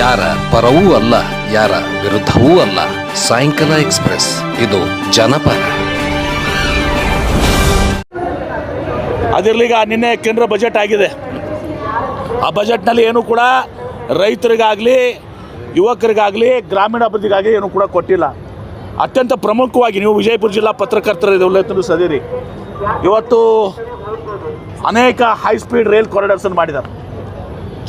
ಯಾರ ಪರವೂ ಅಲ್ಲ, ಯಾರ ವಿರುದ್ಧವೂ ಅಲ್ಲ. ಸಾಯಂಕಾಲ ಎಕ್ಸ್ಪ್ರೆಸ್, ಇದು ಜನಪರ. ಅದಿರಲಿ ಈಗ ನಿನ್ನೆ ಕೇಂದ್ರ ಬಜೆಟ್ ಆಗಿದೆ. ಆ ಬಜೆಟ್ನಲ್ಲಿ ಏನು ಕೂಡ ರೈತರಿಗಾಗಲಿ, ಯುವಕರಿಗಾಗಲಿ ಗ್ರಾಮೀಣ ಅಭಿವೃದ್ಧಿಗಾಗಿ ಏನು ಕೂಡ ಕೊಟ್ಟಿಲ್ಲ. ಅತ್ಯಂತ ಪ್ರಮುಖವಾಗಿ ನೀವು ವಿಜಯಪುರ ಜಿಲ್ಲಾ ಪತ್ರಕರ್ತರ ಸದಿರಿ. ಇವತ್ತು ಅನೇಕ ಹೈ ಸ್ಪೀಡ್ ರೈಲ್ ಕಾರಿಡಾರ್ಸನ್ನು ಮಾಡಿದ್ದಾರೆ.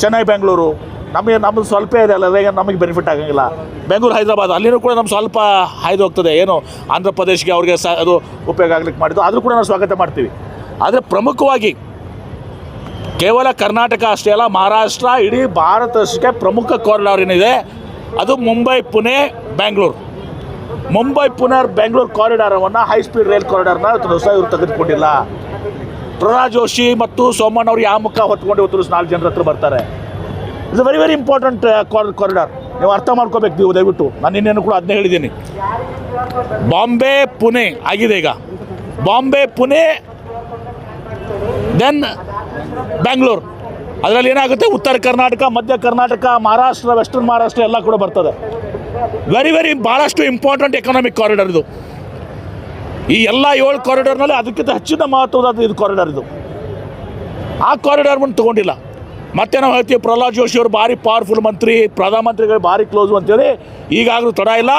ಚೆನ್ನೈ, ಬೆಂಗಳೂರು ನಮಗೆ ನಮ್ಮದು ಸ್ವಲ್ಪ ಇದೆ ಅಲ್ಲ ಅದೇ ನಮಗೆ ಬೆನಿಫಿಟ್ ಆಗಂಗಿಲ್ಲ. ಬೆಂಗಳೂರು, ಹೈದರಾಬಾದ್, ಅಲ್ಲಿನೂ ಕೂಡ ನಮ್ಗೆ ಸ್ವಲ್ಪ ಹಾಯ್ದು ಹೋಗ್ತದೆ ಏನು ಆಂಧ್ರ ಪ್ರದೇಶಕ್ಕೆ ಅವ್ರಿಗೆ ಸ ಅದು ಉಪಯೋಗ ಆಗ್ಲಿಕ್ಕೆ ಮಾಡಿದ್ದು. ಆದರೂ ಕೂಡ ನಾವು ಸ್ವಾಗತ ಮಾಡ್ತೀವಿ. ಆದರೆ ಪ್ರಮುಖವಾಗಿ ಕೇವಲ ಕರ್ನಾಟಕ ಅಷ್ಟೇ ಅಲ್ಲ, ಮಹಾರಾಷ್ಟ್ರ, ಇಡೀ ಭಾರತಕ್ಕೆ ಪ್ರಮುಖ ಕಾರಿಡಾರ್ ಏನಿದೆ, ಅದು ಮುಂಬೈ, ಪುಣೆ ಬ್ಯಾಂಗ್ಳೂರು ಮುಂಬೈ, ಪುಣೆ, ಬೆಂಗಳೂರು ಕಾರಿಡಾರವನ್ನು ಹೈ ಸ್ಪೀಡ್ ರೈಲ್ ಕಾರಿಡಾರ್ನ ಹೊಸ ಇವರು ತೆಗೆದುಕೊಂಡಿಲ್ಲ. ಪ್ರಹ್ಲಾದ್ ಜೋಶಿ ಮತ್ತು ಸೋಮಣ್ಣ ಅವರು ಯಾವ ಮುಖ ಹೊತ್ಕೊಂಡು ಇವತ್ತು ನಾಲ್ಕು ಜನರ ಹತ್ರ ಬರ್ತಾರೆ. It's very very important corridor ನೀವು ಅರ್ಥ ಮಾಡ್ಕೋಬೇಕು ನೀವು ದಯವಿಟ್ಟು. ನಾನು ಇನ್ನೇನು ಕೂಡ ಅದನ್ನೇ ಹೇಳಿದ್ದೀನಿ. ಬಾಂಬೆ, ಪುಣೆ ಆಗಿದೆ ಈಗ. ಬಾಂಬೆ, ಪುಣೆ ದೆನ್ ಬ್ಯಾಂಗ್ಳೂರು ಅದರಲ್ಲಿ ಏನಾಗುತ್ತೆ? ಉತ್ತರ ಕರ್ನಾಟಕ, ಮಧ್ಯ ಕರ್ನಾಟಕ, ಮಹಾರಾಷ್ಟ್ರ ವೆಸ್ಟರ್ನ್ ಮಹಾರಾಷ್ಟ್ರ ಎಲ್ಲ ಕೂಡ ಬರ್ತದೆ. ವೆರಿ ವೆರಿ ಭಾಳಷ್ಟು ಇಂಪಾರ್ಟೆಂಟ್ ಎಕನಾಮಿಕ್ ಕಾರಿಡಾರ್ ಇದು. ಈ ಎಲ್ಲ ಏಳು ಕಾರಿಡಾರ್ನಲ್ಲಿ ಅದಕ್ಕಿಂತ ಹೆಚ್ಚಿನ ಮಹತ್ವದ ಇದು ಕಾರಿಡಾರ್ ಇದು. ಆ ಕಾರಿಡಾರ್ ಮುಂದೆ ತೊಗೊಂಡಿಲ್ಲ. ಮತ್ತೆ ನಾವು ಹೇಳ್ತೀವಿ ಪ್ರಹ್ಲಾದ್ ಜೋಶಿ ಅವರು ಭಾರಿ ಪವರ್ಫುಲ್ ಮಂತ್ರಿ ಪ್ರಧಾನಮಂತ್ರಿಗಳು ಭಾರಿ ಕ್ಲೋಸು ಅಂತೇಳಿ ಈಗಾಗಲೂ ತಡ ಇಲ್ಲ.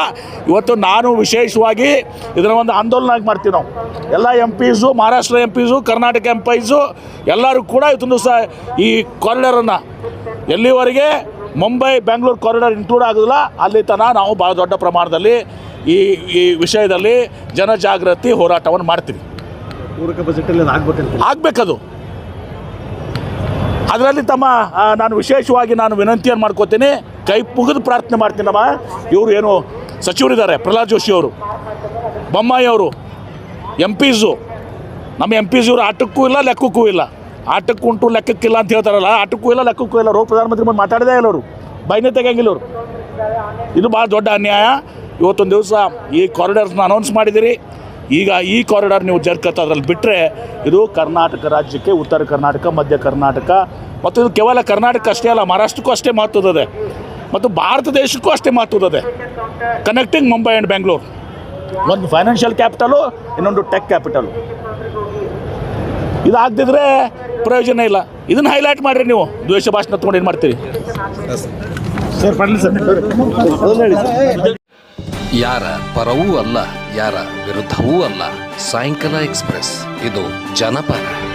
ಇವತ್ತು ನಾನು ವಿಶೇಷವಾಗಿ ಇದರ ಒಂದು ಆಂದೋಲನ ಆಗಿ ಮಾಡ್ತೀವಿ ನಾವು. ಎಲ್ಲ MPs Maharashtra MPs Karnataka MPs ಎಲ್ಲರೂ ಕೂಡ ಇದನ್ನು ಸಹ ಈ ಕಾರಿಡಾರನ್ನು ಎಲ್ಲಿವರೆಗೆ? ಮುಂಬೈ ಬೆಂಗಳೂರು ಕಾರಿಡಾರ್ ಇನ್ಕ್ಲೂಡ್ ಆಗೋದಿಲ್ಲ. ಅಲ್ಲಿ ತನಕ ನಾವು ಭಾಳ ದೊಡ್ಡ ಪ್ರಮಾಣದಲ್ಲಿ ಈ ಈ ವಿಷಯದಲ್ಲಿ ಜನಜಾಗೃತಿ ಹೋರಾಟವನ್ನು ಮಾಡ್ತೀವಿ. ಪೂರಕ ಬಜೆಟಲ್ಲಿ ಆಗಬೇಕದು. ಅದರಲ್ಲಿ ತಮ್ಮ ನಾನು ವಿಶೇಷವಾಗಿ ನಾನು ವಿನಂತಿಯನ್ನು ಮಾಡ್ಕೋತೀನಿ. ಕೈ ಮುಗಿದು ಪ್ರಾರ್ಥನೆ ಮಾಡ್ತೀನಿ ನಮ್ಮ, ಇವರು ಏನು ಸಚಿವರಿದ್ದಾರೆ, ಪ್ರಹ್ಲಾದ್ ಜೋಶಿ ಅವರು, ಬೊಮ್ಮಾಯಿ ಅವರು ಎಂ ಪಿಸು ನಮ್ಮ ಎಂ ಪಿ ಇವರು ಆಟಕ್ಕೂ ಇಲ್ಲ, ಲೆಕ್ಕಕ್ಕೂ ಇಲ್ಲ. ಆಟಕ್ಕೂ ಉಂಟು, ಲೆಕ್ಕಕ್ಕಿಲ್ಲ ಅಂತ ಹೇಳ್ತಾರಲ್ಲ, ಆಟಕ್ಕೂ ಇಲ್ಲ, ಲೆಕ್ಕಕ್ಕೂ ಇಲ್ಲ. ಅವರು ಪ್ರಧಾನಮಂತ್ರಿ ಬಂದು ಮಾತಾಡದೇ ಇಲ್ಲ ಅವರು. ಬೈನೇ ಅವರು. ಇದು ಭಾಳ ದೊಡ್ಡ ಅನ್ಯಾಯ. ಇವತ್ತೊಂದು ದಿವಸ ಈ ಕಾರಿಡಾರ್ಸ್ನ ಅನೌನ್ಸ್ ಮಾಡಿದ್ದೀರಿ. ಈಗ ಈ ಕಾರಿಡಾರ್ ನೀವು ಜರ್ಕತ್ತ ಅದ್ರಲ್ಲಿ ಬಿಟ್ಟರೆ ಇದು ಕರ್ನಾಟಕ ರಾಜ್ಯಕ್ಕೆ ಉತ್ತರ ಕರ್ನಾಟಕ ಮಧ್ಯ ಕರ್ನಾಟಕ ಮತ್ತು ಇದು ಕೇವಲ ಕರ್ನಾಟಕ ಅಷ್ಟೇ ಅಲ್ಲ ಮಹಾರಾಷ್ಟ್ರಕ್ಕೂ ಅಷ್ಟೇ ಮಹತ್ವದದೆ ಮತ್ತು ಭಾರತ ದೇಶಕ್ಕೂ ಅಷ್ಟೇ ಮಹತ್ವದದೆ ಕನೆಕ್ಟಿಂಗ್ ಮುಂಬೈ ಆ್ಯಂಡ್ ಬೆಂಗಳೂರು ಒಂದು ಫೈನಾನ್ಷಿಯಲ್ ಕ್ಯಾಪಿಟಲು ಇನ್ನೊಂದು ಟೆಕ್ ಕ್ಯಾಪಿಟಲು ಇದಾಗದಿದ್ರೆ ಪ್ರಯೋಜನ ಇಲ್ಲ. ಇದನ್ನು ಹೈಲೈಟ್ ಮಾಡಿರಿ ನೀವು. ದ್ವೇಷ ಭಾಷಣ ತೊಗೊಂಡು ಏನು ಮಾಡ್ತೀರಿ? ಸರ್ ಪಡ್ಲಿ ಸರ್ ಅದನ್ನ ಹೇಳಿ ಸರ್. ಯಾರ ಪರವೂ ಅಲ್ಲ. ಯಾರ ವಿರುದ್ಧವೂ ಅಲ್ಲ. ಸಾಯಂಕಾಲ ಎಕ್ಸ್ಪ್ರೆಸ್. ಇದು ಜನಪರ.